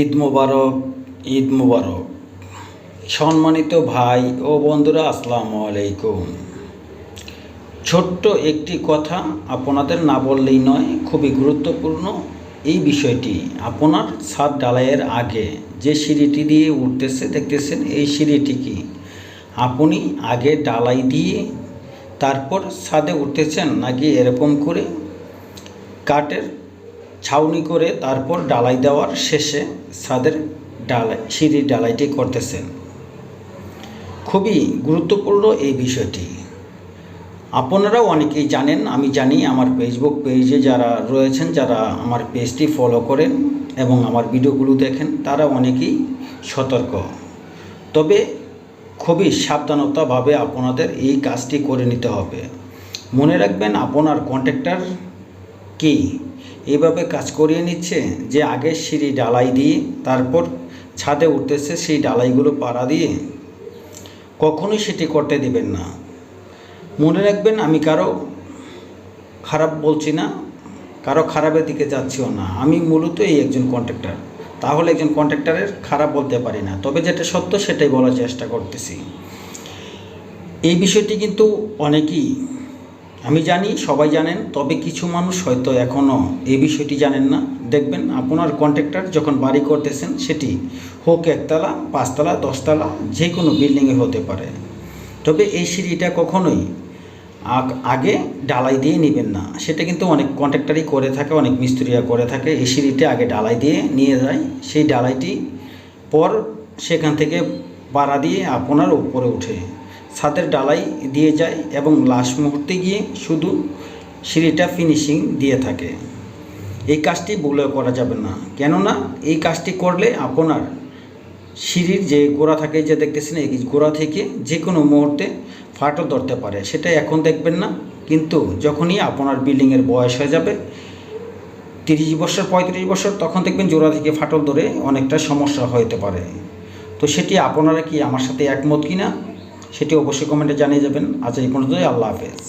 ঈদ মোবারক ঈদ মোবারক। সম্মানিত ভাই ও বন্ধুরা, আসসালামু আলাইকুম। ছোট্ট একটি কথা আপনাদের না বললেই নয়, খুবই গুরুত্বপূর্ণ। এই বিষয়টি আপনার ছাদ ডালাইয়ের আগে যে সিঁড়িটি দিয়ে উঠতেছে, দেখতেছেন এই সিঁড়িটি কি? আপনি আগে ডালাই দিয়ে তারপর ছাদে উঠতেছেন নাকি এরকম করে? কাঠের ছাউনি করে তারপর ডালাই দেওয়ার শেষে ছাদের ডালাই, সিঁড়ির ডালাইটি করতেছেন। খুবই গুরুত্বপূর্ণ এই বিষয়টি। আপনারাও অনেকেই জানেন, আমি জানি আমার ফেসবুক পেজে যারা রয়েছেন, যারা আমার পেজটি ফলো করেন এবং আমার ভিডিওগুলো দেখেন, তারা অনেকেই সতর্ক। তবে খুবই সাবধানতাভাবে আপনাদের এই কাজটি করে নিতে হবে। মনে রাখবেন, আপনার কন্ট্রাক্টর কি? এইভাবে কাজ করিয়ে নিচ্ছে যে আগে সিঁড়ি ডালাই দিয়ে তারপর ছাদে উঠতেছে সেই ডালাইগুলো পাড়া দিয়ে। কখনোই সেটি করতে দিবেন না। মনে রাখবেন আমি কারও খারাপ বলছি না, কারও খারাপের দিকে যাচ্ছিও না। আমি মূলত এই একজন কন্ট্রাক্টর তাহলে একজন কন্ট্রাক্টরের খারাপ বলতে পারি না। তবে যেটা সত্য সেটাই বলার চেষ্টা করতেছি। এই বিষয়টি কিন্তু অনেকেই আমি জানি, সবাই জানেন, তবে কিছু মানুষ হয়তো এখনও এই বিষয়টি জানেন না। দেখবেন, আপনার কন্ট্রাক্টর যখন বাড়ি করতেছেন, সেটি হোক একতলা, পাঁচতলা, দশতলা যে কোনো বিল্ডিংয়ে হতে পারে। তবে এই সিঁড়িটা কখনোই আগ- ডালাই দিয়ে নেবেন না। সেটা কিন্তু অনেক কন্ট্রাক্টারই করে থাকে, অনেক মিস্ত্রিরা করে থাকে। এই সিঁড়িটা আগে ডালাই দিয়ে নিয়ে যায়। সেই ডালাইটি পর সেখান থেকে পাড়া দিয়ে আপনার উপরে ওঠে। ছাদের ডালাই দিয়ে যায় এবং লাশ মুহূর্তে গিয়ে শুধু সিঁড়িটা ফিনিশিং দিয়ে থাকে। এই কাজটি ভুলেও করা যাবে না। কেননা এই কাজটি করলে আপনার সিঁড়ির যে গোড়া থাকে, যে দেখতেছেন, এই গোড়া থেকে যে কোনো মুহূর্তে ফাটল ধরতে পারে। সেটা এখন দেখবেন না। কিন্তু যখনই আপনার বিল্ডিংয়ের বয়স হয়ে যাবে, তিরিশ বছর, পঁয়ত্রিশ বছর, তখন দেখবেন জোড়া থেকে ফাটল ধরে অনেকটা সমস্যা হতে পারে। তো সেটি আপনারা কি আমার সাথে একমত কি না সেটি অবশ্যই কমেন্টে জানিয়ে যাবেন। আজ এই পর্যন্তই আল্লাহ হাফেজ।